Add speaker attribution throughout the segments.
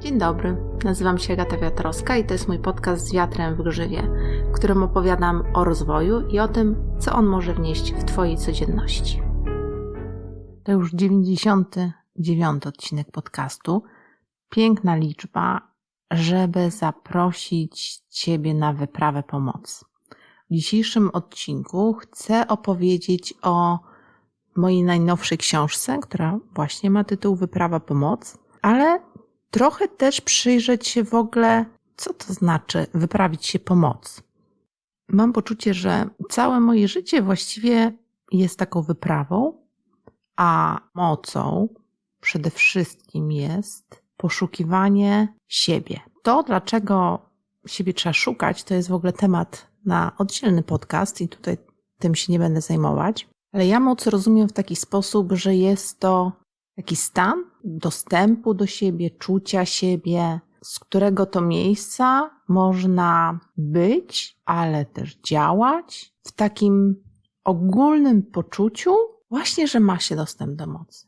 Speaker 1: Dzień dobry, nazywam się Agata Wiatrowska i to jest mój podcast z wiatrem w grzywie, w którym opowiadam o rozwoju i o tym, co on może wnieść w Twojej codzienności. To już 99 odcinek podcastu. Piękna liczba, żeby zaprosić Ciebie na wyprawę pomocy. W dzisiejszym odcinku chcę opowiedzieć o mojej najnowszej książce, która właśnie ma tytuł Wyprawa Pomoc, ale trochę też przyjrzeć się w ogóle, co to znaczy wyprawić się pomoc. Mam poczucie, że całe moje życie właściwie jest taką wyprawą, a mocą przede wszystkim jest poszukiwanie siebie. To, dlaczego siebie trzeba szukać, to jest w ogóle temat na oddzielny podcast i tutaj tym się nie będę zajmować. Ale ja moc rozumiem w taki sposób, że jest to taki stan dostępu do siebie, czucia siebie, z którego to miejsca można być, ale też działać w takim ogólnym poczuciu, właśnie, że ma się dostęp do mocy.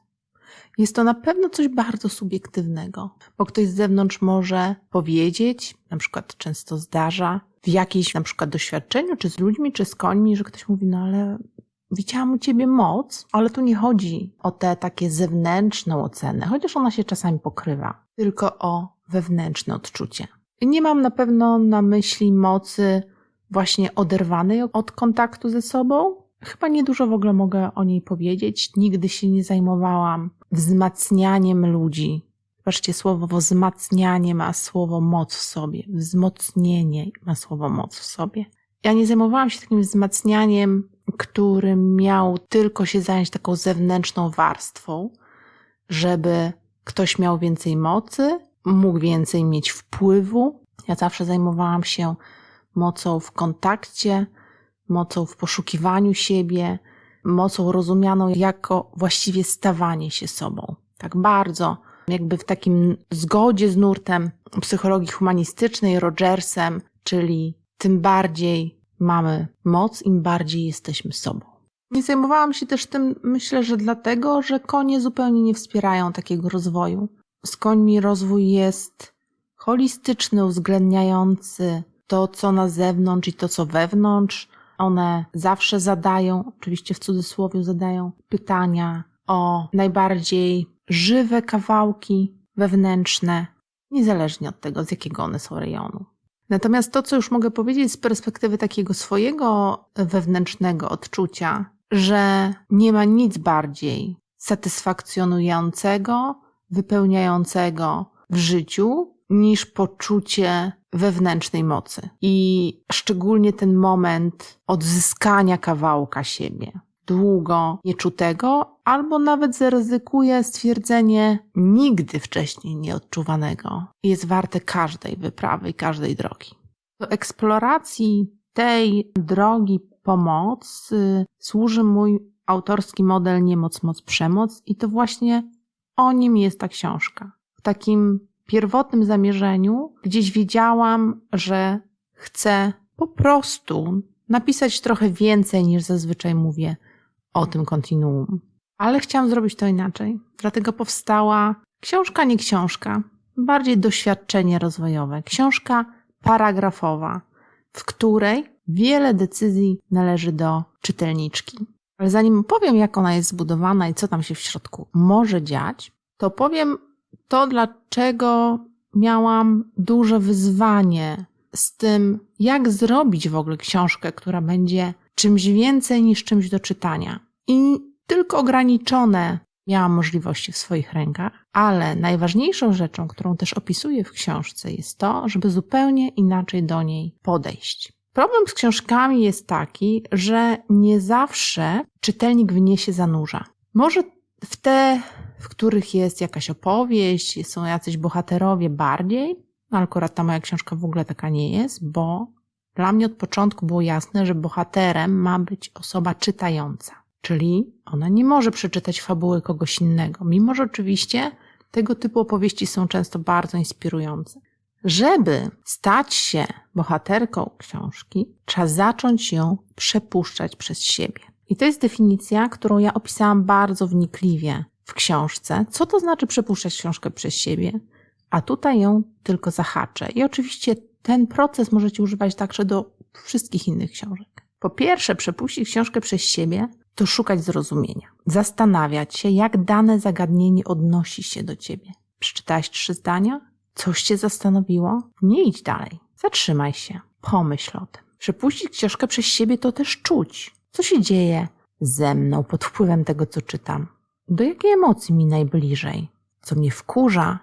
Speaker 1: Jest to na pewno coś bardzo subiektywnego, bo ktoś z zewnątrz może powiedzieć, na przykład często zdarza w jakimś na przykład doświadczeniu, czy z ludźmi, czy z końmi, że ktoś mówi, no ale widziałam u ciebie moc, ale tu nie chodzi o te takie zewnętrzną ocenę, chociaż ona się czasami pokrywa, tylko o wewnętrzne odczucie. Nie mam na pewno na myśli mocy właśnie oderwanej od kontaktu ze sobą. Chyba niedużo w ogóle mogę o niej powiedzieć. Nigdy się nie zajmowałam wzmacnianiem ludzi. Zobaczcie, słowo wzmacnianie ma słowo moc w sobie, wzmocnienie ma słowo moc w sobie. Ja nie zajmowałam się takim wzmacnianiem który miał tylko się zająć taką zewnętrzną warstwą, żeby ktoś miał więcej mocy, mógł więcej mieć wpływu. Ja zawsze zajmowałam się mocą w kontakcie, mocą w poszukiwaniu siebie, mocą rozumianą jako właściwie stawanie się sobą. Tak bardzo, jakby w takim zgodzie z nurtem psychologii humanistycznej, Rogersem, czyli tym bardziej mamy moc, im bardziej jesteśmy sobą. Nie zajmowałam się też tym, myślę, że dlatego, że konie zupełnie nie wspierają takiego rozwoju. Z końmi rozwój jest holistyczny, uwzględniający to, co na zewnątrz i to, co wewnątrz. One zawsze zadają, oczywiście w cudzysłowie, zadają pytania o najbardziej żywe kawałki wewnętrzne, niezależnie od tego, z jakiego one są rejonu. Natomiast to, co już mogę powiedzieć z perspektywy takiego swojego wewnętrznego odczucia, że nie ma nic bardziej satysfakcjonującego, wypełniającego w życiu niż poczucie wewnętrznej mocy. I szczególnie ten moment odzyskania kawałka siebie długo nieczutego, albo nawet zaryzykuje stwierdzenie nigdy wcześniej nieodczuwanego. Jest warte każdej wyprawy i każdej drogi. Do eksploracji tej drogi pomoc y, służy mój autorski model Niemoc, Moc, Przemoc i to właśnie o nim jest ta książka. W takim pierwotnym zamierzeniu gdzieś wiedziałam, że chcę po prostu napisać trochę więcej niż zazwyczaj mówię o tym kontinuum. Ale chciałam zrobić to inaczej. Dlatego powstała książka, nie książka, bardziej doświadczenie rozwojowe, książka paragrafowa, w której wiele decyzji należy do czytelniczki. Ale zanim powiem, jak ona jest zbudowana i co tam się w środku może dziać, to powiem to, dlaczego miałam duże wyzwanie z tym, jak zrobić w ogóle książkę, która będzie czymś więcej niż czymś do czytania. I tylko ograniczone miałam możliwości w swoich rękach, ale najważniejszą rzeczą, którą też opisuję w książce, jest to, żeby zupełnie inaczej do niej podejść. Problem z książkami jest taki, że nie zawsze czytelnik w nie się zanurza. Może w te, w których jest jakaś opowieść, są jacyś bohaterowie bardziej, no akurat ta moja książka w ogóle taka nie jest, bo dla mnie od początku było jasne, że bohaterem ma być osoba czytająca. Czyli ona nie może przeczytać fabuły kogoś innego, mimo że oczywiście tego typu opowieści są często bardzo inspirujące. Żeby stać się bohaterką książki, trzeba zacząć ją przepuszczać przez siebie. I to jest definicja, którą ja opisałam bardzo wnikliwie w książce. Co to znaczy przepuszczać książkę przez siebie? a tutaj ją tylko zahaczę. I oczywiście ten proces możecie używać także do wszystkich innych książek. Po pierwsze, przepuścić książkę przez siebie to szukać zrozumienia, zastanawiać się, jak dane zagadnienie odnosi się do ciebie. Przeczytałaś trzy zdania? Coś cię zastanowiło? Nie idź dalej. Zatrzymaj się. Pomyśl o tym. Przepuścić książkę przez siebie to też czuć. Co się dzieje ze mną pod wpływem tego, co czytam? Do jakiej emocji mi najbliżej? Co mnie wkurza?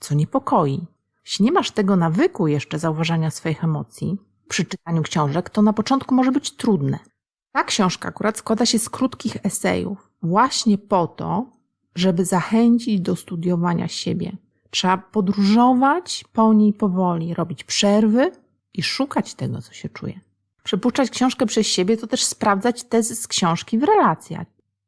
Speaker 1: Co niepokoi? Jeśli nie masz tego nawyku jeszcze zauważania swoich emocji przy czytaniu książek, to na początku może być trudne. Ta książka akurat składa się z krótkich esejów, właśnie po to, żeby zachęcić do studiowania siebie. Trzeba podróżować po niej powoli, robić przerwy i szukać tego, co się czuje. Przepuszczać książkę przez siebie to też sprawdzać tezy z książki w relacjach,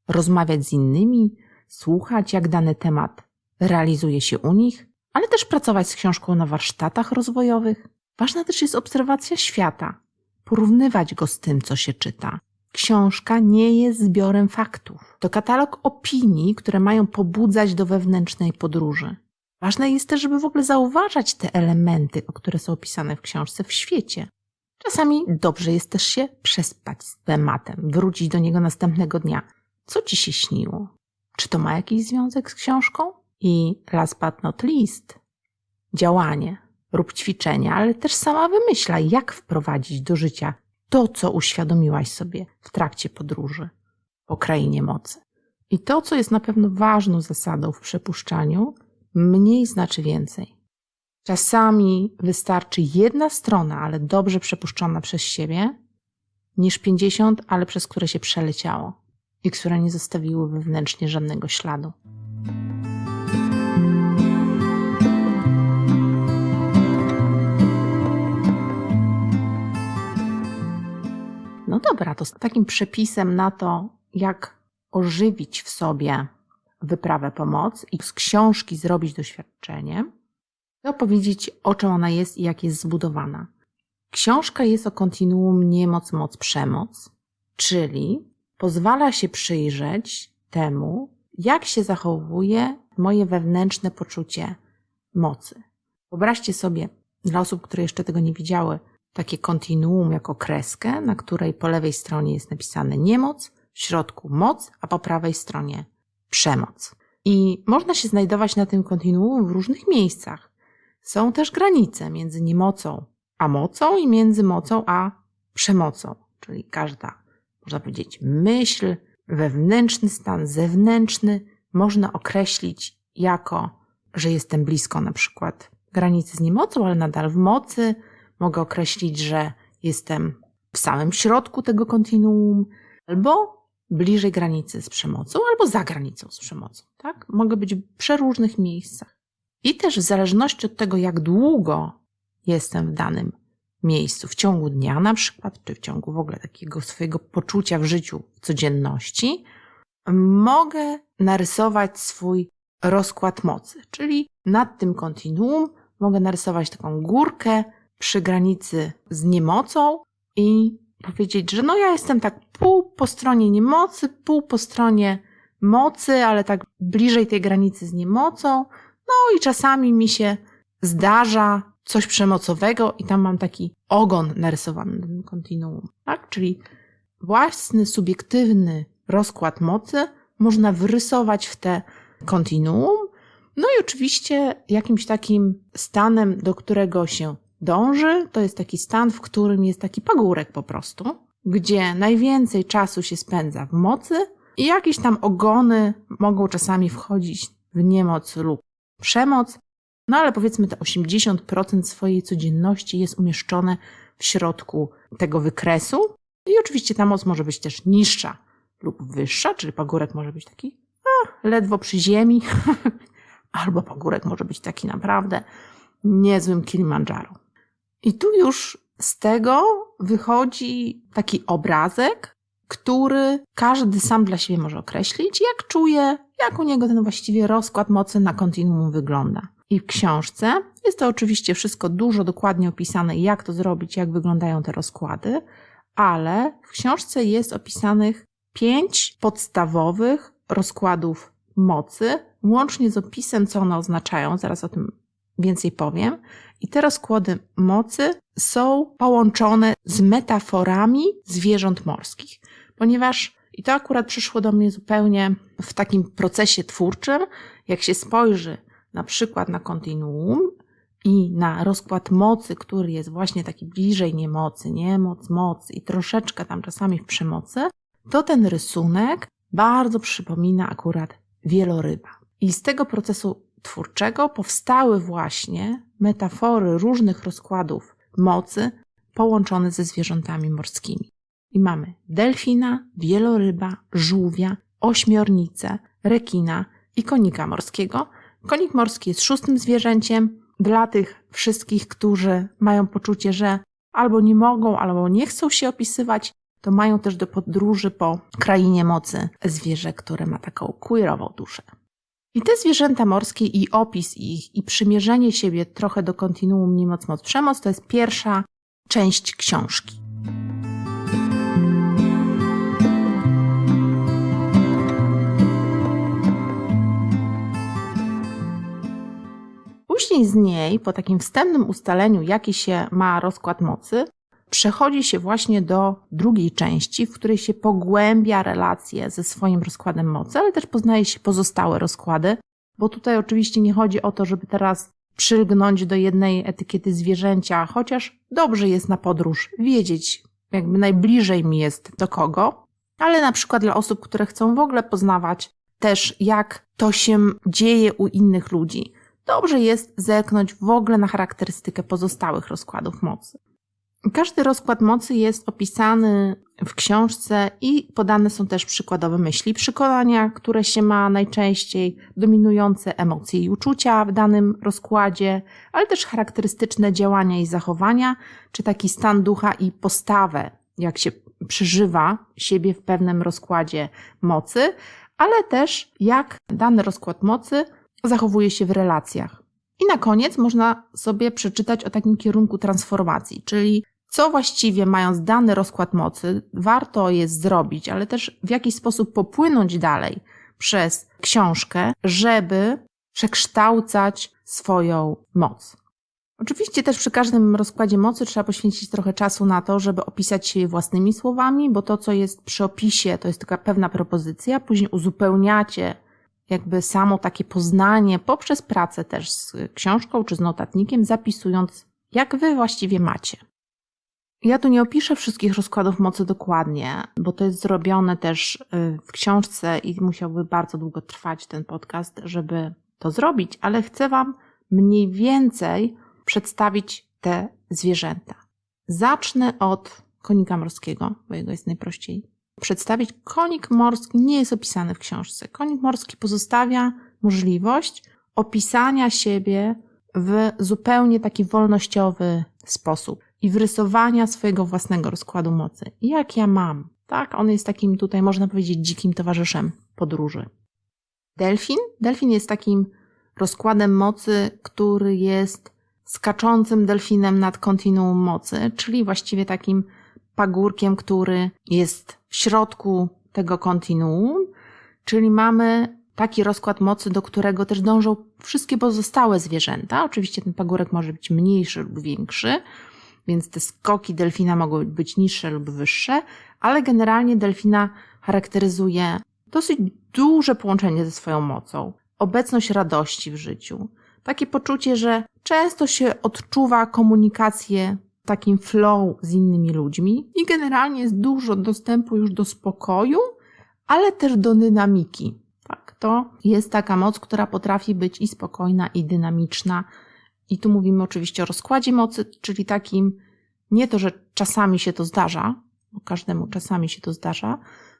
Speaker 1: rozmawiać z innymi, słuchać, jak dany temat realizuje się u nich, ale też pracować z książką na warsztatach rozwojowych. Ważna też jest obserwacja świata, porównywać go z tym, co się czyta. Książka nie jest zbiorem faktów. To katalog opinii, które mają pobudzać do wewnętrznej podróży. Ważne jest też, żeby w ogóle zauważać te elementy, które są opisane w książce w świecie. Czasami dobrze jest też się przespać z tematem, wrócić do niego następnego dnia. Co ci się śniło? Czy to ma jakiś związek z książką? I last but not least, działanie. Rób ćwiczenia, ale też sama wymyślaj, jak wprowadzić do życia to, co uświadomiłaś sobie w trakcie podróży po krainie mocy. I to, co jest na pewno ważną zasadą w przepuszczaniu, mniej znaczy więcej. Czasami wystarczy jedna strona, ale dobrze przepuszczona przez siebie, niż pięćdziesiąt, ale przez które się przeleciało i które nie zostawiły wewnętrznie żadnego śladu. No dobra, to z takim przepisem na to, jak ożywić w sobie wyprawę pomoc i z książki zrobić doświadczenie, to powiedzieć, o czym ona jest i jak jest zbudowana. Książka jest o kontinuum niemoc, moc, przemoc, czyli pozwala się przyjrzeć temu, jak się zachowuje moje wewnętrzne poczucie mocy. Wyobraźcie sobie, dla osób, które jeszcze tego nie widziały, takie kontinuum jako kreskę, na której po lewej stronie jest napisane niemoc, w środku moc, a po prawej stronie przemoc. I można się znajdować na tym kontinuum w różnych miejscach. Są też granice między niemocą a mocą i między mocą a przemocą, czyli każda, można powiedzieć, myśl, wewnętrzny stan, zewnętrzny można określić jako, że jestem blisko na przykład granicy z niemocą, ale nadal w mocy. Mogę określić, że jestem w samym środku tego kontinuum, albo bliżej granicy z przemocą, albo za granicą z przemocą. Tak? Mogę być w przeróżnych miejscach. I też w zależności od tego, jak długo jestem w danym miejscu, w ciągu dnia na przykład, czy w ciągu w ogóle takiego swojego poczucia w życiu, w codzienności, mogę narysować swój rozkład mocy. Czyli nad tym kontinuum mogę narysować taką górkę przy granicy z niemocą i powiedzieć, że no ja jestem tak pół po stronie niemocy, pół po stronie mocy, ale tak bliżej tej granicy z niemocą. No i czasami mi się zdarza coś przemocowego i tam mam taki ogon narysowany na tym kontinuum, tak? Czyli własny, subiektywny rozkład mocy można wyrysować w te kontinuum. No i oczywiście jakimś takim stanem, do którego się dąży, to jest taki stan, w którym jest taki pagórek po prostu, gdzie najwięcej czasu się spędza w mocy i jakieś tam ogony mogą czasami wchodzić w niemoc lub przemoc, no ale powiedzmy te 80% swojej codzienności jest umieszczone w środku tego wykresu i oczywiście ta moc może być też niższa lub wyższa, czyli pagórek może być taki a, ledwo przy ziemi, albo pagórek może być taki naprawdę niezłym Kilimandżaro. I tu już z tego wychodzi taki obrazek, który każdy sam dla siebie może określić, jak czuje, jak u niego ten właściwie rozkład mocy na kontinuum wygląda. I w książce jest to oczywiście wszystko dużo dokładnie opisane, jak to zrobić, jak wyglądają te rozkłady, ale w książce jest opisanych pięć podstawowych rozkładów mocy, łącznie z opisem, co one oznaczają. Zaraz o tym więcej powiem. I te rozkłady mocy są połączone z metaforami zwierząt morskich, ponieważ i to akurat przyszło do mnie zupełnie w takim procesie twórczym, jak się spojrzy na przykład na kontinuum i na rozkład mocy, który jest właśnie taki bliżej niemocy, niemoc, moc i troszeczkę tam czasami w przemocy, to ten rysunek bardzo przypomina akurat wieloryba. I z tego procesu twórczego powstały właśnie metafory różnych rozkładów mocy połączone ze zwierzętami morskimi. I mamy delfina, wieloryba, żółwia, ośmiornicę, rekina i konika morskiego. Konik morski jest szóstym zwierzęciem. Dla tych wszystkich, którzy mają poczucie, że albo nie mogą, albo nie chcą się opisywać, to mają też do podróży po krainie mocy zwierzę, które ma taką queerową duszę. I te zwierzęta morskie i opis ich i przymierzenie siebie trochę do kontinuum niemoc, moc, przemoc to jest pierwsza część książki. Później z niej, po takim wstępnym ustaleniu, jaki się ma rozkład mocy, przechodzi się właśnie do drugiej części, w której się pogłębia relacje ze swoim rozkładem mocy, ale też poznaje się pozostałe rozkłady, bo tutaj oczywiście nie chodzi o to, żeby teraz przylgnąć do jednej etykiety zwierzęcia, chociaż dobrze jest na podróż wiedzieć, jakby najbliżej mi jest do kogo, ale na przykład dla osób, które chcą w ogóle poznawać też, jak to się dzieje u innych ludzi, dobrze jest zerknąć w ogóle na charakterystykę pozostałych rozkładów mocy. Każdy rozkład mocy jest opisany w książce i podane są też przykładowe myśli, przekonania, które się ma najczęściej, dominujące emocje i uczucia w danym rozkładzie, ale też charakterystyczne działania i zachowania, czy taki stan ducha i postawę, jak się przeżywa siebie w pewnym rozkładzie mocy, ale też jak dany rozkład mocy zachowuje się w relacjach. I na koniec można sobie przeczytać o takim kierunku transformacji, czyli co właściwie mając dany rozkład mocy warto jest zrobić, ale też w jakiś sposób popłynąć dalej przez książkę, żeby przekształcać swoją moc. Oczywiście też przy każdym rozkładzie mocy trzeba poświęcić trochę czasu na to, żeby opisać się je własnymi słowami, bo to, co jest przy opisie, to jest taka pewna propozycja, później uzupełniacie jakby samo takie poznanie poprzez pracę też z książką czy z notatnikiem, zapisując, jak wy właściwie macie. Ja tu nie opiszę wszystkich rozkładów mocy dokładnie, bo to jest zrobione też y, w książce i musiałby bardzo długo trwać ten podcast, żeby to zrobić, ale chcę Wam mniej więcej przedstawić te zwierzęta. Zacznę od konika morskiego, bo jego jest najprościej przedstawić. Konik morski nie jest opisany w książce. Konik morski pozostawia możliwość opisania siebie w zupełnie taki wolnościowy sposób i wrysowania swojego własnego rozkładu mocy. Jak ja mam, tak? On jest takim tutaj, można powiedzieć, dzikim towarzyszem podróży. Delfin? Delfin jest takim rozkładem mocy, który jest skaczącym delfinem nad kontinuum mocy, czyli właściwie takim pagórkiem, który jest w środku tego kontinuum, czyli mamy taki rozkład mocy, do którego też dążą wszystkie pozostałe zwierzęta. Oczywiście ten pagórek może być mniejszy lub większy, więc te skoki delfina mogą być niższe lub wyższe, ale generalnie delfina charakteryzuje dosyć duże połączenie ze swoją mocą, obecność radości w życiu, takie poczucie, że często się odczuwa komunikację takim flow z innymi ludźmi i generalnie jest dużo dostępu już do spokoju, ale też do dynamiki. Tak, to jest taka moc, która potrafi być i spokojna, i dynamiczna, i tu mówimy oczywiście o rozkładzie mocy, czyli takim, nie to, że czasami się to zdarza, bo każdemu czasami się to zdarza,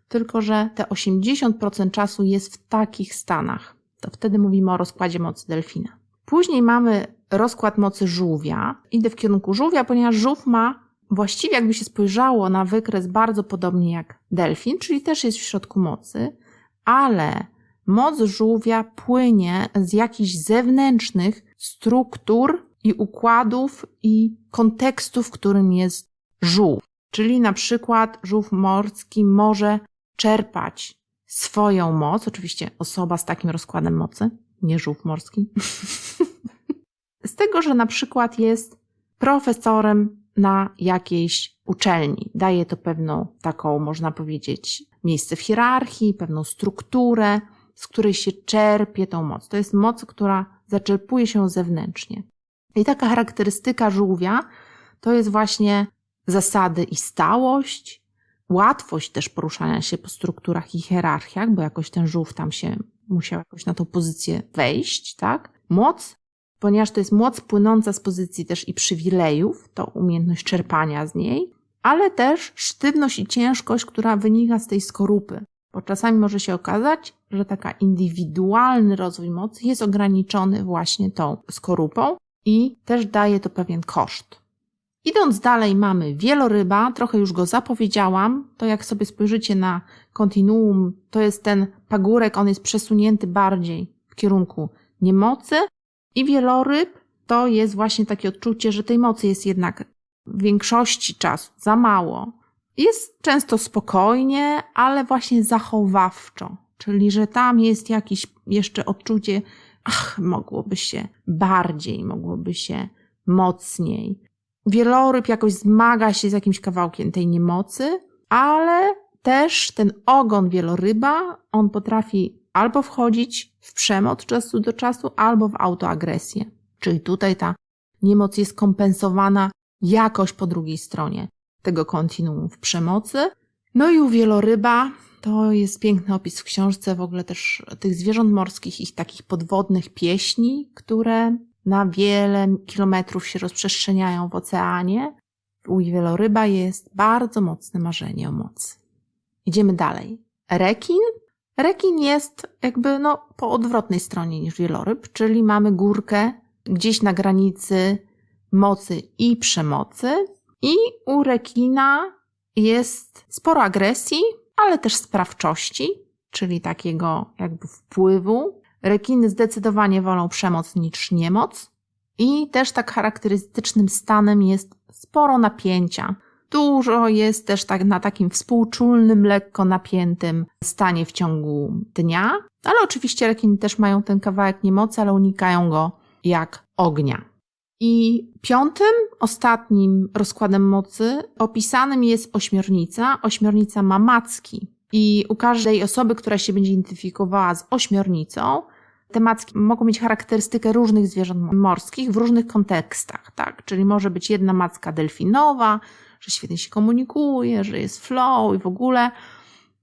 Speaker 1: tylko że te 80% czasu jest w takich stanach. To wtedy mówimy o rozkładzie mocy delfina. Później mamy rozkład mocy żółwia. Idę w kierunku żółwia, ponieważ żółw ma właściwie, jakby się spojrzało na wykres, bardzo podobnie jak delfin, czyli też jest w środku mocy, ale moc żółwia płynie z jakichś zewnętrznych struktur i układów i kontekstu, w którym jest żółw. Czyli na przykład żółw morski może czerpać swoją moc, oczywiście osoba z takim rozkładem mocy, nie żółw morski, z tego, że na przykład jest profesorem na jakiejś uczelni. Daje to pewną taką, można powiedzieć, miejsce w hierarchii, pewną strukturę, z której się czerpie tą moc. To jest moc, która zaczerpuje się zewnętrznie. I taka charakterystyka żółwia to jest właśnie zasady i stałość, łatwość też poruszania się po strukturach i hierarchiach, bo jakoś ten żółw tam się musiał jakoś na tą pozycję wejść, tak? Moc, ponieważ to jest moc płynąca z pozycji też i przywilejów, to umiejętność czerpania z niej, ale też sztywność i ciężkość, która wynika z tej skorupy. Bo czasami może się okazać, że taka indywidualny rozwój mocy jest ograniczony właśnie tą skorupą i też daje to pewien koszt. Idąc dalej mamy wieloryba, trochę już go zapowiedziałam, to jak sobie spojrzycie na kontinuum, to jest ten pagórek, on jest przesunięty bardziej w kierunku niemocy i wieloryb to jest właśnie takie odczucie, że tej mocy jest jednak w większości czasu za mało. Jest często spokojnie, ale właśnie zachowawczo, czyli że tam jest jakieś jeszcze odczucie, ach, mogłoby się bardziej, mogłoby się mocniej. Wieloryb jakoś zmaga się z jakimś kawałkiem tej niemocy, ale też ten ogon wieloryba, on potrafi albo wchodzić w przemoc od czasu do czasu, albo w autoagresję. Czyli tutaj ta niemoc jest kompensowana jakoś po drugiej stronie tego kontinuum w przemocy. No i u wieloryba to jest piękny opis w książce w ogóle też tych zwierząt morskich, ich takich podwodnych pieśni, które na wiele kilometrów się rozprzestrzeniają w oceanie. U wieloryba jest bardzo mocne marzenie o mocy. Idziemy dalej. Rekin. Rekin jest jakby no, po odwrotnej stronie niż wieloryb, czyli mamy górkę gdzieś na granicy mocy i przemocy. I u rekina jest sporo agresji, ale też sprawczości, czyli takiego jakby wpływu. Rekiny zdecydowanie wolą przemoc niż niemoc. I też tak charakterystycznym stanem jest sporo napięcia. Dużo jest też tak na takim współczulnym, lekko napiętym stanie w ciągu dnia. Ale oczywiście rekiny też mają ten kawałek niemocy, ale unikają go jak ognia. I piątym, ostatnim rozkładem mocy opisanym jest ośmiornica. Ośmiornica ma macki. I u każdej osoby, która się będzie identyfikowała z ośmiornicą, te macki mogą mieć charakterystykę różnych zwierząt morskich w różnych kontekstach, tak? Czyli może być jedna macka delfinowa, że świetnie się komunikuje, że jest flow i w ogóle.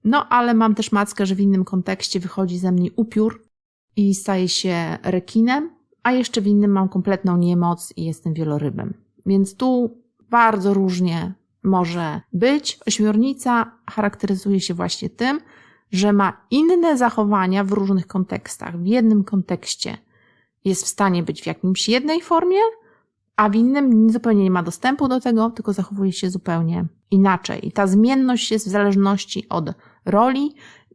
Speaker 1: No, ale mam też mackę, że w innym kontekście wychodzi ze mnie upiór i staje się rekinem, a jeszcze w innym mam kompletną niemoc i jestem wielorybem. Więc tu bardzo różnie może być. Ośmiornica charakteryzuje się właśnie tym, że ma inne zachowania w różnych kontekstach. W jednym kontekście jest w stanie być w jakimś jednej formie, a w innym zupełnie nie ma dostępu do tego, tylko zachowuje się zupełnie inaczej. I ta zmienność jest w zależności od roli,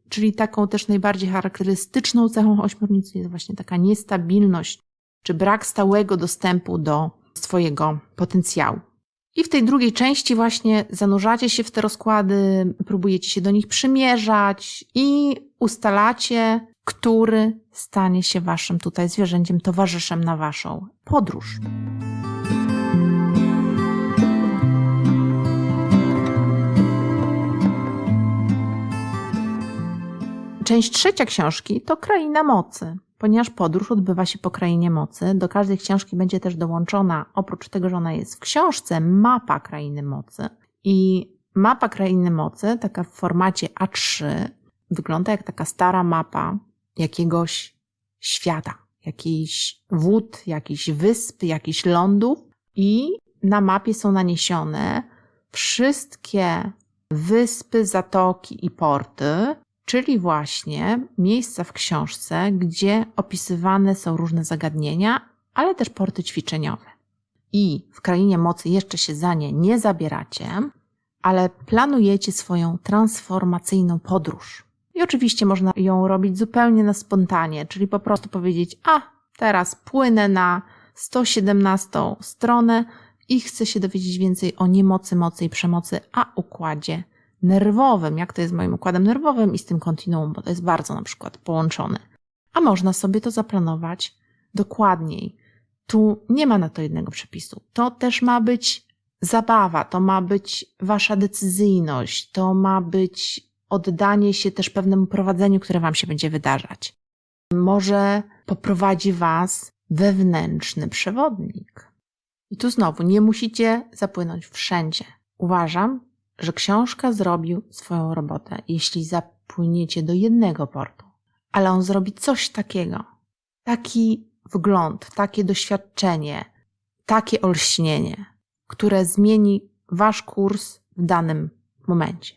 Speaker 1: czyli taką też najbardziej charakterystyczną cechą ośmiornicy jest właśnie taka niestabilność, czy brak stałego dostępu do swojego potencjału. I w tej drugiej części właśnie zanurzacie się w te rozkłady, próbujecie się do nich przymierzać i ustalacie, który stanie się waszym tutaj zwierzęciem, towarzyszem na waszą podróż. Część trzecia książki to Kraina Mocy. Ponieważ podróż odbywa się po krainie mocy, do każdej książki będzie też dołączona, oprócz tego, że ona jest w książce, mapa krainy mocy. I mapa krainy mocy, taka w formacie A3, wygląda jak taka stara mapa jakiegoś świata, jakichś wód, jakichś wysp, jakichś lądów. I na mapie są naniesione wszystkie wyspy, zatoki i porty, czyli właśnie miejsca w książce, gdzie opisywane są różne zagadnienia, ale też porty ćwiczeniowe. I w krainie mocy jeszcze się za nie nie zabieracie, ale planujecie swoją transformacyjną podróż. I oczywiście można ją robić zupełnie na spontanie, czyli po prostu powiedzieć: A, teraz płynę na 117 stronę i chcę się dowiedzieć więcej o niemocy, mocy i przemocy, a układzie nerwowym, jak to jest z moim układem nerwowym i z tym kontinuum, bo to jest bardzo na przykład połączone. A można sobie to zaplanować dokładniej. tu nie ma na to jednego przepisu. To też ma być zabawa, to ma być wasza decyzyjność, to ma być oddanie się też pewnemu prowadzeniu, które wam się będzie wydarzać. Może poprowadzi was wewnętrzny przewodnik. I tu znowu nie musicie zapłynąć wszędzie. Uważam, że książka zrobił swoją robotę, jeśli zapłyniecie do jednego portu, ale on zrobi coś takiego, taki wgląd, takie doświadczenie, takie olśnienie, które zmieni wasz kurs w danym momencie.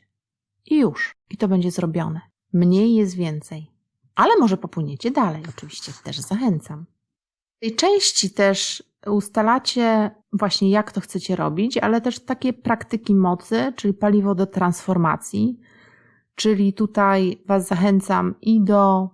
Speaker 1: I już, i to będzie zrobione. Mniej jest więcej. Ale może popłyniecie dalej, oczywiście też zachęcam. W tej części też ustalacie właśnie jak to chcecie robić, ale też takie praktyki mocy, czyli paliwo do transformacji. Czyli tutaj Was zachęcam i do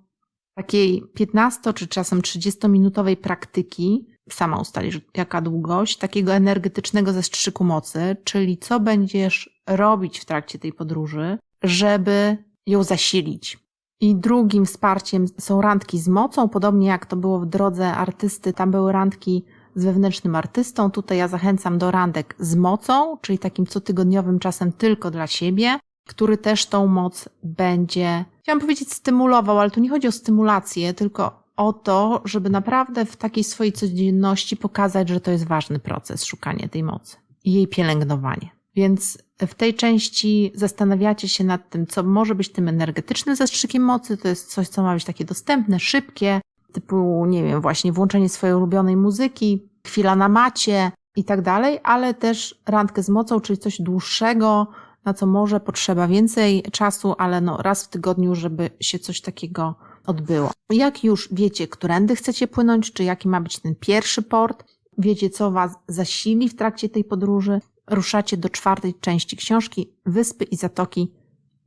Speaker 1: takiej 15 czy czasem 30-minutowej praktyki, sama ustalisz jaka długość, takiego energetycznego zastrzyku mocy, czyli co będziesz robić w trakcie tej podróży, żeby ją zasilić. I drugim wsparciem są randki z mocą, podobnie jak to było w drodze artysty, tam były randki z wewnętrznym artystą. Tutaj ja zachęcam do randek z mocą, czyli takim cotygodniowym czasem tylko dla siebie, który też tą moc będzie, chciałam powiedzieć, stymulował, ale tu nie chodzi o stymulację, tylko o to, żeby naprawdę w takiej swojej codzienności pokazać, że to jest ważny proces szukanie tej mocy i jej pielęgnowanie. Więc w tej części zastanawiacie się nad tym, co może być tym energetycznym zastrzykiem mocy. To jest coś, co ma być takie dostępne, szybkie, typu, nie wiem, właśnie włączenie swojej ulubionej muzyki, chwila na macie i tak dalej, ale też randkę z mocą, czyli coś dłuższego, na co może potrzeba więcej czasu, ale no raz w tygodniu, żeby się coś takiego odbyło. Jak już wiecie, którędy chcecie płynąć, czy jaki ma być ten pierwszy port, wiecie, co Was zasili w trakcie tej podróży, ruszacie do czwartej części książki Wyspy i Zatoki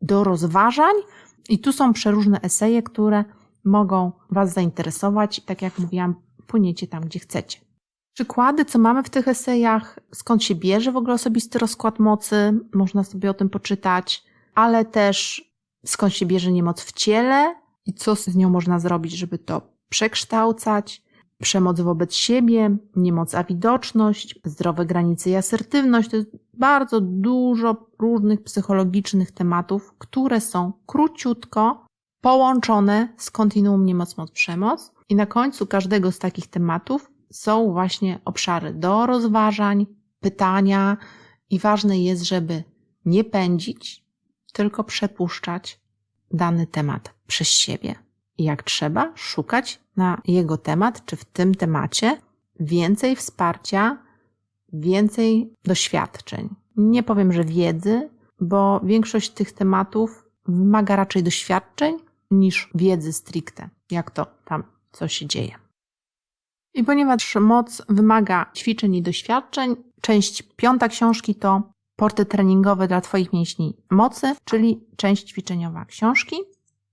Speaker 1: do rozważań. I tu są przeróżne eseje, które mogą Was zainteresować. Tak jak mówiłam, płyniecie tam, gdzie chcecie. Przykłady, co mamy w tych esejach, skąd się bierze w ogóle osobisty rozkład mocy, można sobie o tym poczytać, ale też skąd się bierze niemoc w ciele i co z nią można zrobić, żeby to przekształcać. Przemoc wobec siebie, niemoc a widoczność, zdrowe granice i asertywność. To jest bardzo dużo różnych psychologicznych tematów, które są króciutko połączone z kontinuum niemoc, moc, przemoc. I na końcu każdego z takich tematów są właśnie obszary do rozważań, pytania i ważne jest, żeby nie pędzić, tylko przepuszczać dany temat przez siebie. I jak trzeba, szukać na jego temat, czy w tym temacie więcej wsparcia, więcej doświadczeń. Nie powiem, że wiedzy, bo większość tych tematów wymaga raczej doświadczeń niż wiedzy stricte, jak to tam, co się dzieje. I ponieważ moc wymaga ćwiczeń i doświadczeń, część piąta książki to porty treningowe dla Twoich mięśni mocy, czyli część ćwiczeniowa książki.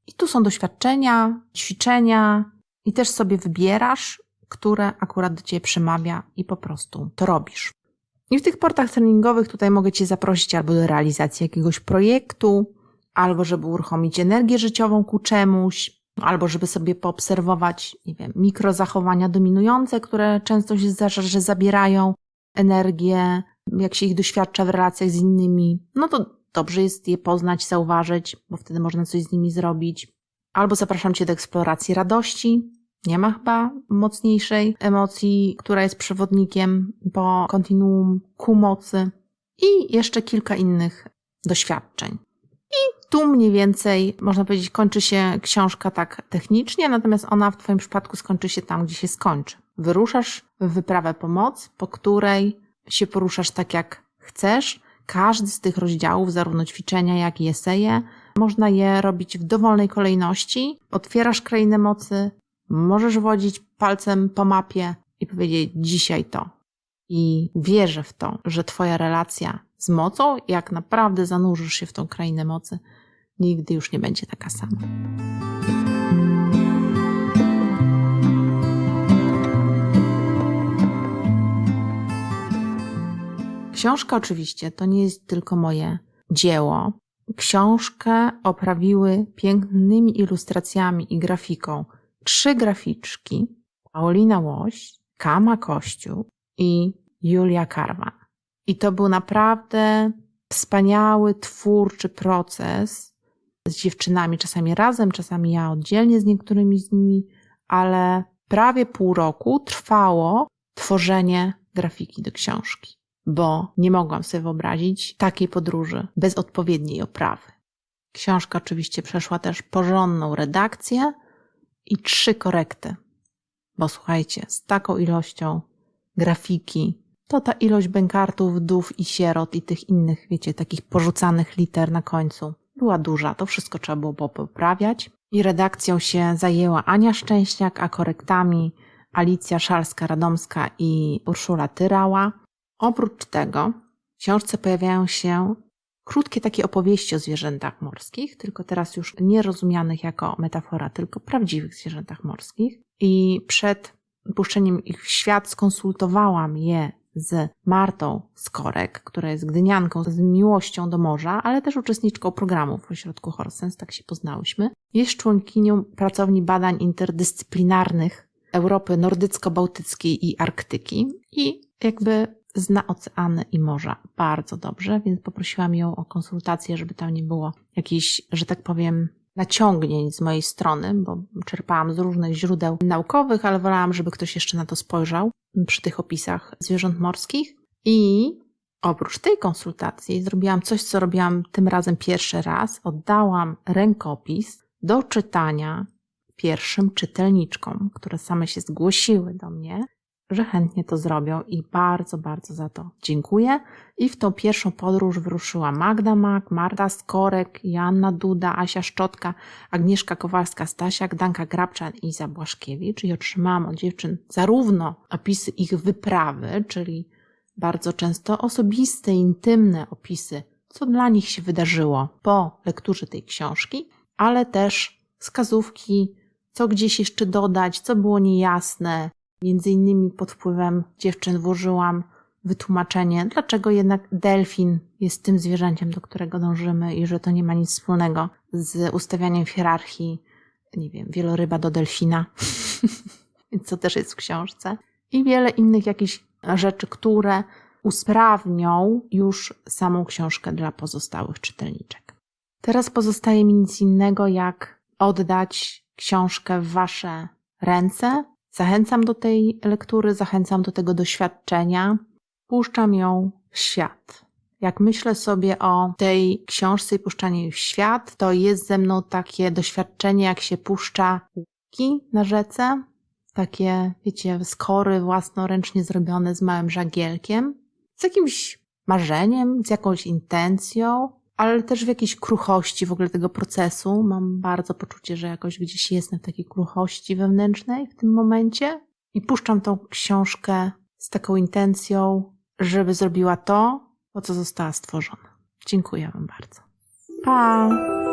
Speaker 1: I tu są doświadczenia, ćwiczenia i też sobie wybierasz, które akurat do Ciebie przemawia i po prostu to robisz. I w tych portach treningowych tutaj mogę Cię zaprosić albo do realizacji jakiegoś projektu, albo żeby uruchomić energię życiową ku czemuś, albo żeby sobie poobserwować, nie wiem, mikrozachowania dominujące, które często się zdarza, że zabierają energię, jak się ich doświadcza w relacjach z innymi. No to dobrze jest je poznać, zauważyć, bo wtedy można coś z nimi zrobić. Albo zapraszam Cię do eksploracji radości. Nie ma chyba mocniejszej emocji, która jest przewodnikiem po kontinuum ku mocy. I jeszcze kilka innych doświadczeń. I tu mniej więcej, można powiedzieć, kończy się książka tak technicznie, natomiast ona w Twoim przypadku skończy się tam, gdzie się skończy. Wyruszasz w wyprawę pomoc, po której się poruszasz tak, jak chcesz. Każdy z tych rozdziałów, zarówno ćwiczenia, jak i eseje, można je robić w dowolnej kolejności. Otwierasz krainę mocy, możesz wodzić palcem po mapie i powiedzieć dzisiaj to. I wierzę w to, że Twoja relacja z mocą, jak naprawdę zanurzysz się w tą krainę mocy, nigdy już nie będzie taka sama. Książka oczywiście to nie jest tylko moje dzieło. Książkę oprawiły pięknymi ilustracjami i grafiką trzy graficzki. Paulina Łoś, Kama Kościół i Julia Karwan. I to był naprawdę wspaniały, twórczy proces z dziewczynami, czasami razem, czasami ja oddzielnie z niektórymi z nimi, ale prawie pół roku trwało tworzenie grafiki do książki, bo nie mogłam sobie wyobrazić takiej podróży bez odpowiedniej oprawy. Książka oczywiście przeszła też porządną redakcję i trzy korekty, bo słuchajcie, z taką ilością grafiki, to ta ilość bękartów, wdów i sierot i tych innych, wiecie, takich porzucanych liter na końcu była duża. To wszystko trzeba było poprawiać. I redakcją się zajęła Ania Szczęśniak, a korektami Alicja Szalska-Radomska i Urszula Tyrała. Oprócz tego w książce pojawiają się krótkie takie opowieści o zwierzętach morskich, tylko teraz już nie rozumianych jako metafora, tylko prawdziwych zwierzętach morskich. I przed puszczeniem ich w świat skonsultowałam je z Martą Skorek, która jest gdynianką z miłością do morza, ale też uczestniczką programu w ośrodku Horsens, tak się poznałyśmy. Jest członkinią pracowni badań interdyscyplinarnych Europy Nordycko-Bałtyckiej i Arktyki i jakby zna oceany i morza bardzo dobrze, więc poprosiłam ją o konsultację, żeby tam nie było jakichś, że tak powiem, naciągnięć z mojej strony, bo czerpałam z różnych źródeł naukowych, ale wolałam, żeby ktoś jeszcze na to spojrzał przy tych opisach zwierząt morskich. I oprócz tej konsultacji zrobiłam coś, co robiłam tym razem pierwszy raz. Oddałam rękopis do czytania pierwszym czytelniczkom, które same się zgłosiły do mnie że chętnie to zrobią i bardzo, bardzo za to dziękuję. I w tą pierwszą podróż wyruszyła Magda Mak, Marta Skorek, Joanna Duda, Asia Szczotka, Agnieszka Kowalska-Stasiak, Danka Grabczan i Iza Błaszkiewicz i otrzymałam od dziewczyn zarówno opisy ich wyprawy, czyli bardzo często osobiste, intymne opisy, co dla nich się wydarzyło po lekturze tej książki, ale też wskazówki, co gdzieś jeszcze dodać, co było niejasne, Między innymi pod wpływem dziewczyn włożyłam wytłumaczenie, dlaczego jednak delfin jest tym zwierzęciem, do którego dążymy i że to nie ma nic wspólnego z ustawianiem w hierarchii, nie wiem, wieloryba do delfina, co też jest w książce. I wiele innych jakichś rzeczy, które usprawnią już samą książkę dla pozostałych czytelniczek. Teraz pozostaje mi nic innego, jak oddać książkę w Wasze ręce, Zachęcam do tej lektury, zachęcam do tego doświadczenia, puszczam ją w świat. Jak myślę sobie o tej książce i puszczaniu jej w świat, to jest ze mną takie doświadczenie, jak się puszcza łuki na rzece, takie, wiecie, skory własnoręcznie zrobione z małym żagielkiem, z jakimś marzeniem, z jakąś intencją, ale też w jakiejś kruchości w ogóle tego procesu. Mam bardzo poczucie, że jakoś gdzieś jestem w takiej kruchości wewnętrznej w tym momencie i puszczam tą książkę z taką intencją, żeby zrobiła to, po co została stworzona. Dziękuję Wam bardzo. Pa!